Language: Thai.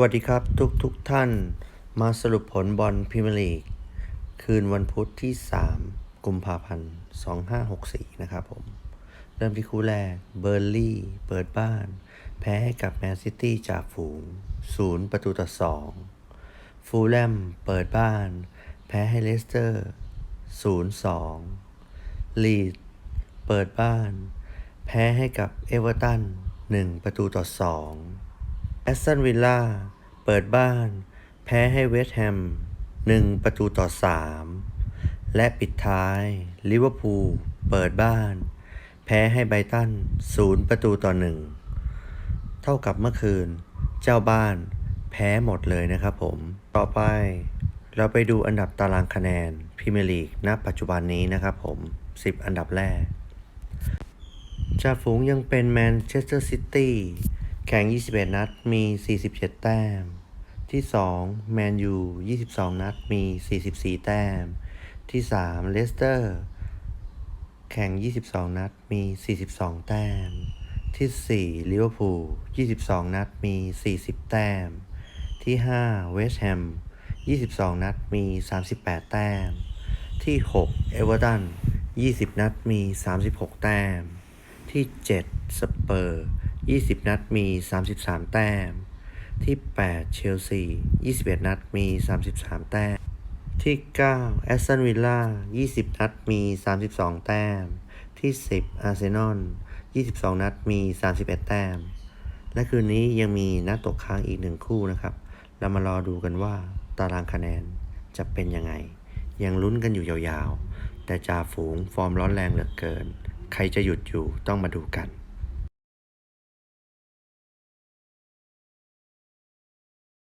วัสดีครับทุกทุกท่านมาสรุปผลบอลพรีเมียร์ลีก คืนวันพุธที่ 3 กุมภาพันธ์ 2564 นะครับผม เริ่มที่คู่แรกเบอร์ลี่เปิดบ้าน แพ้ให้กับแมนซิตี้จากฝูง 0 ประตูต่อ 2 ฟูลแลมเปิดบ้าน แพ้ให้เลสเตอร์ 0-2 ลีดเปิดบ้าน แพ้ให้กับเอเวอร์ตัน 1 ประตูต่อ 2 แอสตันวิลล่าเปิดบ้าน แพ้ให้เวสต์แฮม 1 ประตูต่อ 3 และปิดท้ายลิเวอร์พูลเปิดบ้าน แพ้ให้ไบตัน 0 ประตูต่อ 1 เท่ากับเมื่อคืน เจ้าบ้านแพ้หมดเลยนะครับผม ต่อไปเราไปดูอันดับตารางคะแนนพรีเมียร์ลีกณปัจจุบันนี้นะครับผม 10 อันดับแรกจ่าฝูงยังเป็นแมนเชสเตอร์ซิตี้ แข่ง 21 นัด มี 47 แต้ม ที่ 2 แมนยู 22 นัด มี 44 แต้ม ที่ 3 เลสเตอร์ แข่ง 22 นัด มี 42 แต้ม ที่ 4 ลิเวอร์พูล 22 นัด มี 40 แต้ม ที่ 5 เวสต์แฮม 22 นัด มี 38 แต้ม ที่ 6 เอเวอร์ตัน 20 นัด มี 36 แต้ม ที่ 7 สเปอร์ 20 นัดมี 33 แต้ม ที่ 8 เชลซี 21 นัดมี 33 แต้ม ที่ 9 แอสตันวิลล่า 20 นัดมี 32 แต้ม ที่ 10 อาร์เซนอล 22 นัดมี 31 แต้ม และคืนนี้ยังมีนัดตกค้างอีกหนึ่งคู่นะครับ เรามารอดูกันว่าตารางคะแนนจะเป็นยังไง ยังลุ้นกันอยู่ยาวๆ แต่จ่าฝูงฟอร์มร้อนแรงเหลือเกิน ใครจะหยุดอยู่ต้องมาดูกัน